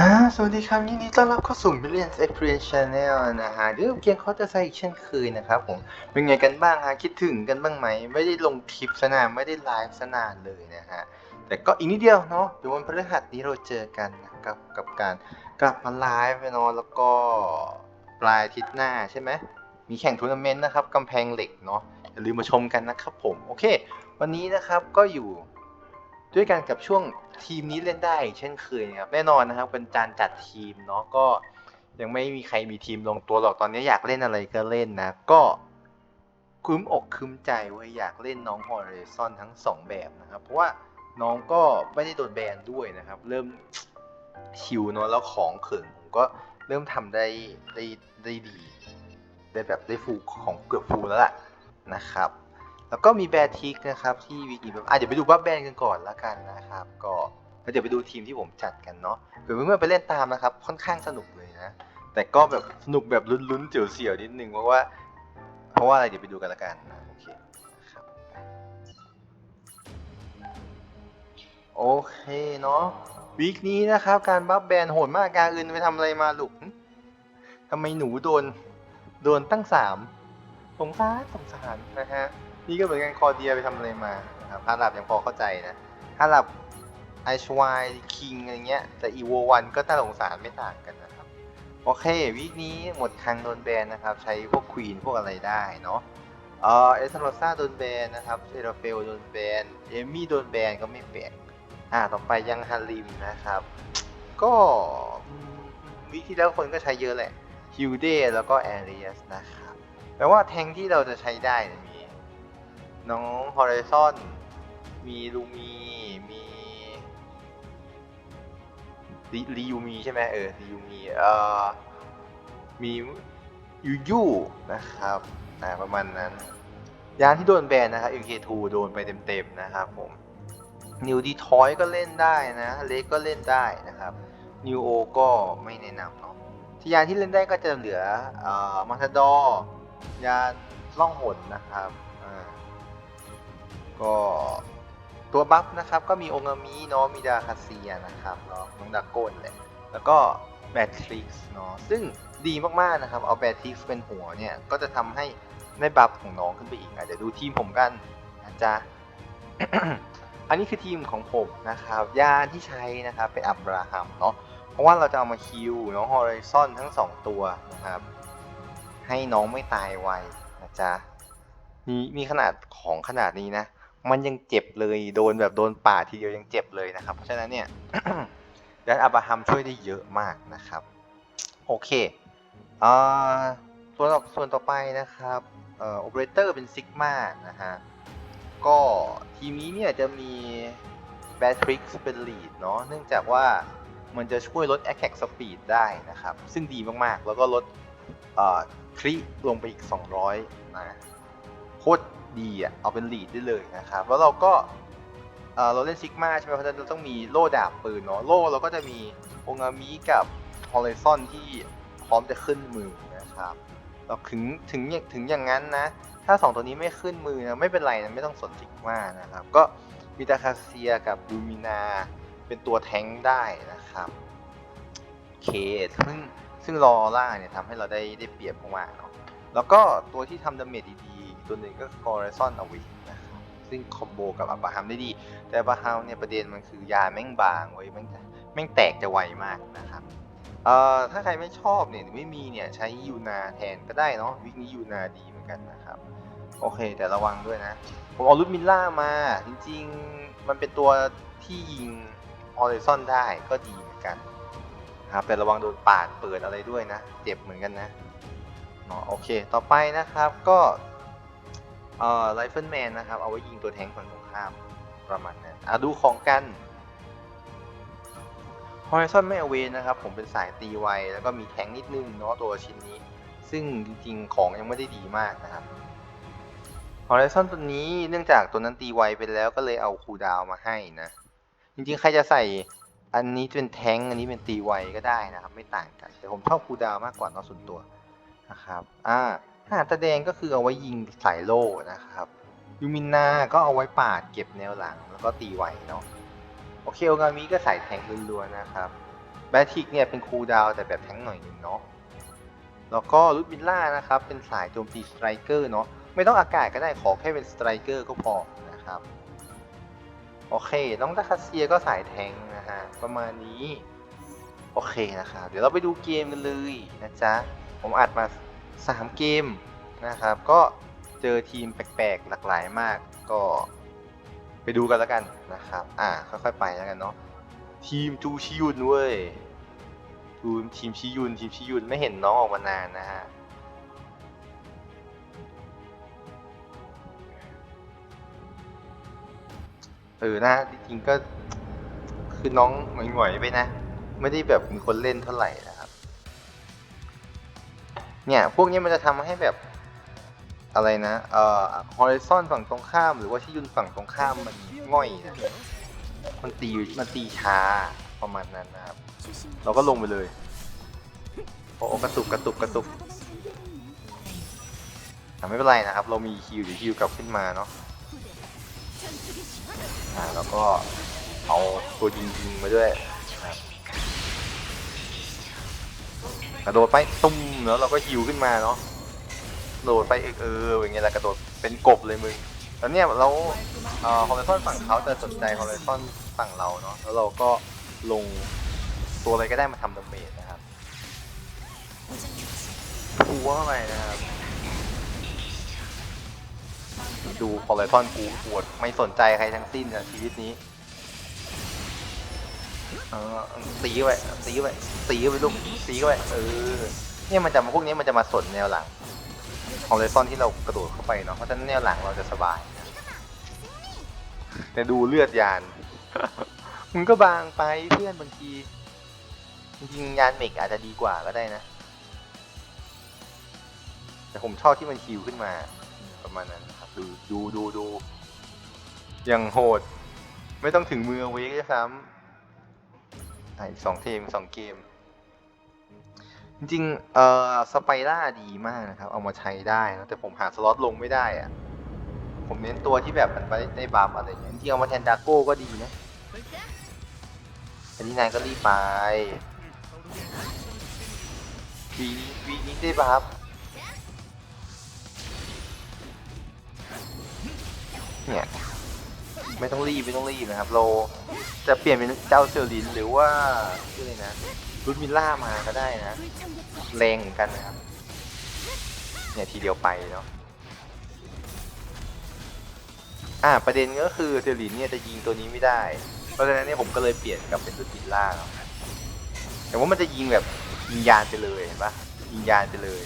อ่าสวัสดีครับยินดีต้อนรับเข้าสู่ Millions Experience Channel นะฮะเดี๋ยวเกียงเขาจะใส่อีกเช่นเคยนะครับผม เป็นไงกันบ้างฮะ คิดถึงกันบ้างไหม ไม่ได้ลงคลิปสนานไม่ได้ไลฟ์สนานเลยนะฮะ แต่ก็อีกนิดเดียวเนาะเดี๋ยววันพฤหัสนี้เราเจอกันนะครับกับการกลับมาไลฟ์เนาะแล้วก็ปลายอาทิตย์หน้าใช่ไหมมีแข่งทัวร์นาเมนต์นะครับกำแพงเหล็กเนาะอย่าลืมมาชมกันนะครับผมโอเค วันนี้นะครับก็อยู่ ด้วยกันกับช่วงทีมนี้เล่นได้ เช่นเคยนะครับแน่นอนนะครับเป็นการจัดทีมเนาะก็ยังไม่มีใครมีทีมลงตัวหรอกตอนนี้อยากเล่นอะไรก็เล่นนะ ก็คุ้มอกคุ้มใจเว้ยอยากเล่นน้องฮอริซอนทั้งสองแบบนะครับ เพราะว่าน้องก็ไม่ได้โดนแบนด้วยนะครับ เริ่มชิวเนาะแล้วของเขิงผมก็เริ่มทำได้ได้ได้ดี ได้แบบได้ฟูของเกือบฟูแล้วล่ะนะครับ แล้วก็มีแบร์ทิกนะครับที่วิกิแบบอะเดี๋ยวไปดูบัฟแบนกันก่อนละกันนะครับก็แล้วเดี๋ยวไปดูทีมที่ผมจัดกันเนาะเผื่อเพื่อนๆไปเล่นตามนะครับค่อนข้างสนุกเลยนะ แต่ก็แบบสนุกแบบลุ้นๆเจียวๆนิดนึงเพราะว่า เพราะว่าอะไรเดี๋ยวไปดูกันละกันนะโอเคครับโอเคเนาะวีคนี้นะครับ การบัฟแบนโหดมากการอื่นไปทำอะไรมาลูกทำไมหนูโดน โดนตั้งสามสงสารสงสารนะฮะ นี่ก็เหมือนกันคอเดียไปทำอะไรมาครับฮารับยังพอเข้าใจนะฮารับไอชวายคิงอะไรเงี้ย แต่อีโววันก็น่าสงสารไม่ต่างกันนะครับ โอเค วีคนี้หมดครั้งโดนแบนนะครับ ใช้พวกควีนพวกอะไรได้เนาะเออเอสโรซาโดนแบนนะครับเซราเฟลโดนแบน เอมี่โดนแบนก็ไม่แปลกอ่าต่อไปยังฮาริมนะครับ ก็วีคที่แล้วคนก็ใช้เยอะแหละฮิวเดแล้วก็แอรียสนะครับแปลว่าแทงที่เราจะใช้ได้เนี่ย น้องฮอริซอนมีลูมีมีรียูมีใช่ไหมเออรียูมีเอ่อมียูยูนะครับอ่าประมาณนั้น ยานที่โดนแบนนะครับ MK2 โดนไปเต็มๆนะครับผมนิวดีทอยก็เล่นได้นะเล็กก็เล่นได้นะครับนิวโอก็ไม่แนะนำเนาะที่ยานที่เล่นได้ก็จะเหลืออมาทาดอร์ยานล่องหนนะครับ ก็ตัวบัฟนะครับก็มีองามิเนาะมีดาคาเซียนะครับเนาะน้องดาโกนแหละแล้วก็แบทริกซ์เนาะซึ่งดีมากๆนะครับ เอาแบทริกซ์เป็นหัวเนี่ย ก็จะทำให้ได้บัฟของน้องขึ้นไปอีกอาจจะดูทีมผมกันนะจ๊ะอันนี้คือทีมของผมนะครับยาที่ใช้นะครับเป็นอับราฮัมเนาะเพราะว่าเราจะเอามาคิวน้องฮอริซอนทั้งสองตัวนะครับ ให้น้องไม่ตายไวนะจ๊ะมีมีขนาดของขนาดนี้นะ มันยังเจ็บเลยโดนแบบโดนป่าทีเดียวยังเจ็บเลยนะครับ เพราะฉะนั้นเนี่ยดันอับราฮัมช่วยได้เยอะมากนะครับ โอเคอ่าส่วนต่อส่วนต่อไปนะครับเอ่อโอเปอเรเตอร์เป็นซิกมานะฮะก็ทีมนี้เนี่ยจะมีแบทริกซ์เป็นลีดเนาะเนื่องจากว่ามันจะช่วยลด Attack Speed ได้นะครับ ซึ่งดีมาก ๆ แล้วก็ลดคริลงไปอีก 200นะโคตร ดีอะเอาเป็นลีดได้เลยนะครับแล้วเราก็เออเราเล่นซิกมาใช่ไหมเพราะฉะนั้นเราต้องมีโล่ดาบปืนเนาะโล่เราก็จะมีองามิกับฮอล i ซอนที่พร้อมจะขึ้นมือนะครับเราถึงถึงถึงอย่างนั้นนะ ถ้า 2 ตัวนี้ไม่ขึ้นมือนะไม่เป็นไรนะไม่ต้องสนซิกมานะครับ ก็มีตาคาเซียกับดูมินาเป็นตัวแทงได้นะครับเคซึ่งซึ่งรอล่าเนี่ยทำให้เราได้ได้เปรียบมากๆเนาะแล้วก็ตัวที่ทำดาเมจดี ตัวหนึ่งก็คือ Horizon a w a นะครับซึ่งคอมโบกับอับราฮัมได้ดี แต่อับราฮัมเนี่ยประเด็นมันคือยาแม่งบางไว้ยแม่งแม่งแตกจะไวมากนะครับเอ่อถ้าใครไม่ชอบเนี่ยหรือไม่มีเนี่ยใช้ยูนาแทนก็ได้เนาะวิกนี้ยูนาดีเหมือนกันนะครับ โอเคแต่ระวังด้วยนะ ผมเอาลุดมิลล่ามา จริงๆ มันเป็นตัวที่ยิง Horizon ได้ก็ดีเหมือนกันนะครับแต่ระวังโดนปาดเปิดอะไรด้วยนะ เจ็บเหมือนกันนะโอเค ต่อไปนะครับก็ เอ่อไรเฟิลแมนนะครับ เอาไว้ยิงตัวแทงค์ฝั่งตรงข้ามประมาณนั้นอะดูของกัน Horizon ไม่เอาเวนนะครับ ผมเป็นสายตีไว แล้วก็มีแทงนิดนึงเนาะตัวชิ้นนี้ ซึ่งจริงๆ ของยังไม่ได้ดีมากนะครับ Horizon ตัวนี้เนื่องจากตัวนั้นตีไวไปแล้วก็เลยเอาคูดาวมาให้นะ จริงๆ ใครจะใส่อันนี้เป็นแทงอันนี้เป็นตีไวก็ได้นะครับ ไม่ต่างกันแต่ผมชอบคูดาวมากกว่าเนาะส่วนตัวนะครับ อ่า ทหารตะแดงก็คือเอาไว้ยิงสายโล่นะครับ ยูมินนาก็เอาไว้ปาดเก็บแนวหลังแล้วก็ตีไวเนาะ โอเคโอกามิก็ใส่แทงล้วนๆนะครับโดบทิกเนี่ยเป็นคูลดาวแต่แบบแทงหน่อยหนึงเนาะ แล้วก็ลุดบิลล่านะครับเป็นสายโจมตีสไตรเกอร์เนาะ ไม่ต้องอากาศก็ได้ขอแค่เป็นสไตรเกอร์ก็พอนะครับ โอเค น้องดาคาเซียก็สายแทงนะฮะประมาณนี้ โอเคนะครับ เดี๋ยวเราไปดูเกมกันเลยนะจ๊ะ ผมอัดมา 3 เกมนะครับ ก็เจอทีมแปลกๆ หลากหลายมากก็ไปดูกันแล้วกันนะครับ อ่า ค่อยๆ ไปแล้วกันเนาะ ทีมจูชิยุนเว้ยทีมทีมชิยุน ทีมชิยุนไม่เห็นน้องออกมานานนะฮะ เออนะจริงๆก็คือน้องหงอยๆไปนะ ไม่ได้แบบมีคนเล่นเท่าไหร่นะ เนี่ย พวกนี้มันจะทำให้แบบอะไรนะเอ่อฮอริซอนฝั่งตรงข้าม หรือว่าชิยุนฝั่งตรงข้ามมันง่อยนะมันตีมันตีช้าประมาณนั้นนะครับ เราก็ลงไปเลยโอ้กระตุกกระตุกกระตุกแต่ไม่เป็นไรนะครับ เรามีคิวเดี๋ยวคิวกลับขึ้นมาเนาะอ่าแล้วก็เอาตัวยิงยิงมาด้วย กระโดดไปตุ้มแล้วเราก็ฮิวขึ้นมาเนาะโดดไปเออเอออย่างเงี้ยแหละกระโดดเป็นกบเลยมึงแล้วเนี่ยเราเอ่อฮอลเลซอนฝั่งเขาจะสนใจฮอลเลซอนฝั่งเราเนาะแล้วเราก็ลงตัวอะไรก็ได้มาทำดาเมจนะครับพัวเข้าไปนะครับดูคอลเลทอนกูปวดไม่สนใจใครทั้งสิ้นอะชีวิตนี้ ออตีเข้าไปตีเข้าไปตีเข้าไปลูกตีเข้าไปเออเนี่ยมันจะมาพวกนี้มันจะมาสนแนวหลังคอลเลทอนที่เรากระโดดเข้าไปเนาะเพราะฉะนั้นแนวหลังเราจะสบายแต่ดูเลือดยานมึงก็บางไปเพื่อนบางทีจริงยานเมกอาจจะดีกว่าก็ได้นะ แต่ผมชอบที่มันคิวขึ้นมา ประมาณนั้นครับดูดูดูดูยังโหด ไม่ต้องถึงมือเวกด้วยซ้ำ อีกสองเทมสองเกม จริงๆเอ่อสไปร่าดีมากนะครับ เอามาใช้ได้นะแต่ผมหาสล็อตลงไม่ได้อะผมเน้นตัวที่แบบมันไปได้บัฟอะไรอย่างเงี้ยจริงๆเอามาแทนดาโก้ก็ดีนะอันนี้นายก็รีบไปวีวีนี้ได้บัฟเนี่ย ไม่ต้องรีบไม่ต้องรีบนะครับ เราจะเปลี่ยนเป็นเจ้าเซอร์ลินหรือว่าชื่ออะไรนะรุดมิลล่ามาก็ได้นะแรงเหมือนกันนะครับ เนี่ยทีเดียวไปเนาะอ่าประเด็นก็คือเซอร์ลินเนี่ยจะยิงตัวนี้ไม่ได้ เพราะฉะนั้นเนี่ยผมก็เลยเปลี่ยนกลับเป็นรุดมิลล่าเนาะแต่ว่ามันจะยิงแบบยิงยานไปเลยเห็นปะยิงยานไปเลย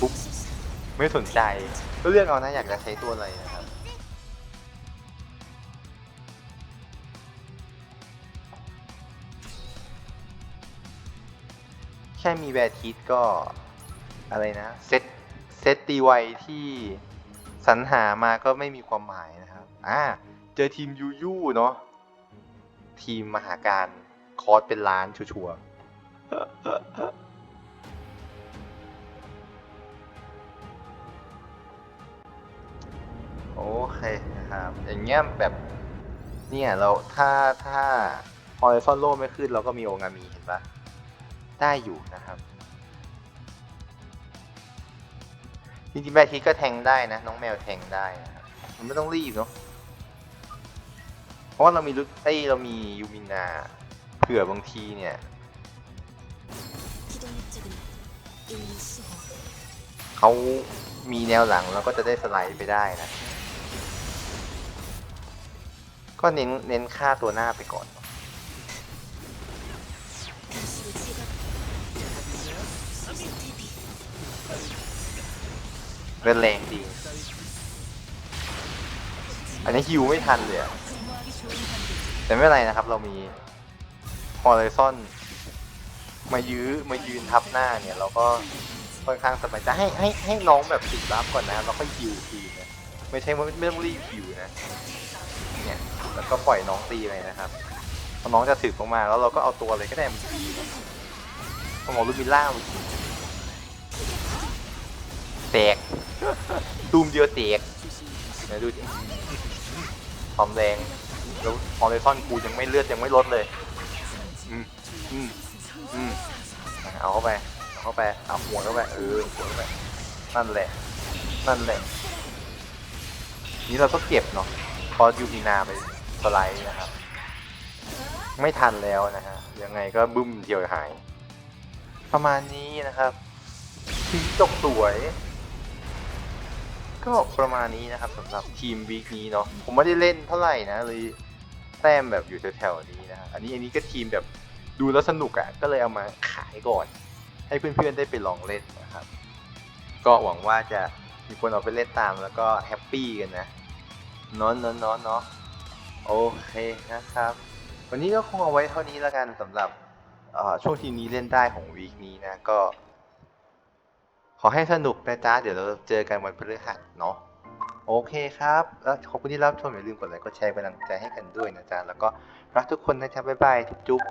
ปุ๊บไม่สนใจก็เลือกเอานะอยากจะใช้ตัวอะไรนะครับ แค่มีแวร์ทิสก็อะไรนะเซตเซตตีไวที่สรรหามาก็ไม่มีความหมายนะครับ อ่า เจอทีมยูยูเนาะทีมมหาการ คอร์สเป็นล้านชัวร์โอเคนะครับ อย่างเงี้ยแบบเนี่ยเราถ้าถ้าฮอริซอนโลไม่ขึ้นเราก็มีโองามีเห็นปะ ได้อยู่นะครับ จริงๆแบทีก็แทงได้นะ น้องแมวแทงได้นะครับมันไม่ต้องรีบเนาะเพราะว่าเรามีลุไอ้เรามียูมินาเผื่อบางทีเนี่ยเขามีแนวหลังเราก็จะได้สไลด์ไปได้นะ ก็เน้นเน้นค่าตัวหน้าไปก่อน เล่นแรงจริง อันนี้ฮิวไม่ทันเลยอะแต่ไม่เป็นไรนะครับ เรามีฮอลเลซอนมายื้อมายืนทับหน้าเนี่ย เราก็ค่อนข้างสบายใจให้ให้ให้น้องแบบติดรับก่อนนะแล้วก็ฮิวทีนะไม่ใช่ว่าไม่ต้องรีบฮิวนะเนี่ยแล้วก็ปล่อยน้องตีไปนะครับพอน้องจะถึกลงมาแล้วเราก็เอาตัวอะไรก็ได้มันตีพอหมอลูมิล่ามันแตก ตูมเดียวแตกเดี๋ยวดูดิความแรงแล้วฮอลเลซอนกูยังไม่เลือดยังไม่ลดเลย อืมอืมอืมเอาเข้าไป เอาเข้าไป เอาหัวเข้าไป เออหัวเข้าไป นั่นแหละ นั่นแหละ นี่เราก็เก็บเนาะ พอยูพีนาไปสไลด์นะครับ ไม่ทันแล้วนะฮะ ยังไงก็บึ้มเดียวหาย ประมาณนี้นะครับทีมจบสวย ก็ประมาณนี้นะครับสำหรับทีมวีคนี้เนาะผมไม่ได้เล่นเท่าไหร่นะเลยแต้มแบบอยู่แถวๆนี้นะอันนี้อันนี้ก็ทีมแบบดูแล้วสนุกอะ่ะก็เลยเอามาขายก่อน ให้เพื่อนๆได้ไปลองเล่นนะครับ ก็หวังว่าจะมีคนเอาไปเล่นตามแล้วก็แฮปปี้กันนะนอนนอนนอนเนาะโอเคนะครับ วันนี้ก็คงเอาไว้เท่านี้แล้วกันสำหรับช่วงทีมนี้เล่นได้ของวีคนี้นะก็ ขอให้สนุกนะจ๊ะ เดี๋ยวเราเจอกันวันพฤหัสเนาะ โอเคครับ แล้วขอบคุณที่รับชมอย่าลืมกดไลค์กดแชร์เป็นกำลังใจให้กันด้วยนะจ๊ะ แล้วก็รักทุกคนนะจ๊ะ บ๊ายบาย จุ๊บ